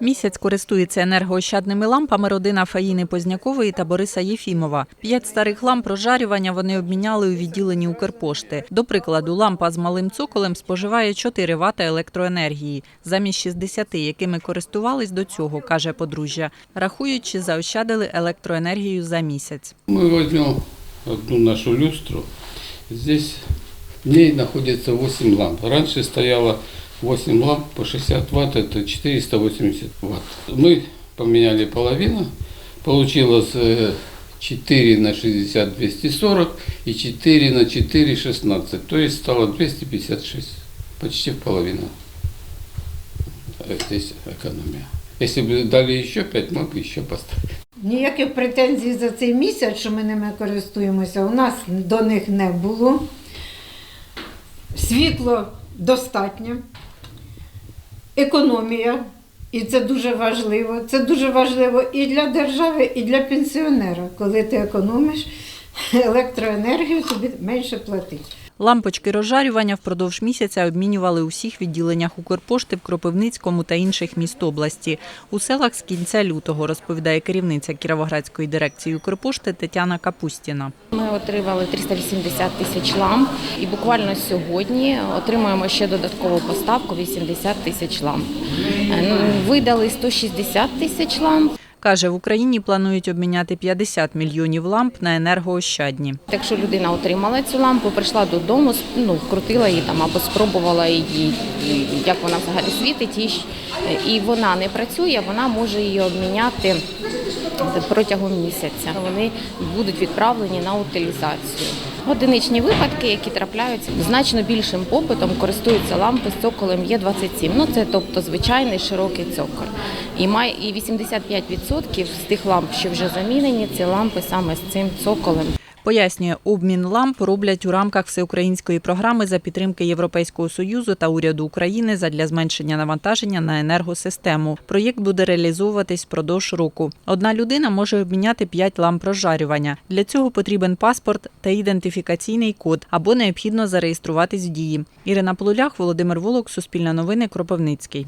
Місяць користується енергоощадними лампами родина Фаїни Познякової та Бориса Єфімова. П'ять старих ламп розжарювання вони обміняли у відділенні Укрпошти. До прикладу, лампа з малим цоколем споживає 4 Вт електроенергії замість 60, якими користувались до цього, каже подружжя. Рахують, чи заощадили електроенергію за місяць. Мы возьмем одну нашу люстру. Здесь в ней находится 8 ламп. Раньше стояло 8 ламп по 60 ватт, это 480 ватт. Мы поменяли половину, получилось э, 4 на 60 240 и 4 на 4 16, то есть стало 256, почти в половину. Э, Здесь экономия. Если бы дали еще 5, мы бы еще поставили. Ніяких претензій за цей місяць, що ми ними користуємося, у нас до них не було. Світло достатньо, економія, і це дуже важливо. Це дуже важливо і для держави, і для пенсіонера. Коли ти економиш електроенергію, тобі менше платить. Лампочки розжарювання впродовж місяця обмінювали у всіх відділеннях Укрпошти в Кропивницькому та інших міст області. У селах з кінця лютого, розповідає керівниця Кіровоградської дирекції Укрпошти Тетяна Капустіна. Ми отримали 380 тисяч ламп і буквально сьогодні отримуємо ще додаткову поставку 80 тисяч ламп. Е, ну, Видали 160 тисяч ламп. Каже, в Україні планують обміняти 50 мільйонів ламп на енергоощадні. Якщо людина отримала цю лампу, прийшла додому, ну, вкрутила її там або спробувала її, як вона взагалі світить, і, і вона не працює, вона може її обміняти протягом місяця. Вони будуть відправлені на утилізацію. Одиничні випадки, які трапляються значно більшим попитом, користуються лампи з цоколем Є27. Ну це тобто звичайний широкий цоколь. І має і 85% з тих ламп, що вже замінені, це лампи саме з цим цоколем. Пояснює, обмін ламп роблять у рамках всеукраїнської програми за підтримки Європейського союзу та уряду України задля зменшення навантаження на енергосистему. Проєкт буде реалізовуватись впродовж року. Одна людина може обміняти 5 ламп розжарювання. Для цього потрібен паспорт та ідентифікаційний код або необхідно зареєструватись в дії. Ірина Полулях, Володимир Волок, Суспільне новини, Кропивницький.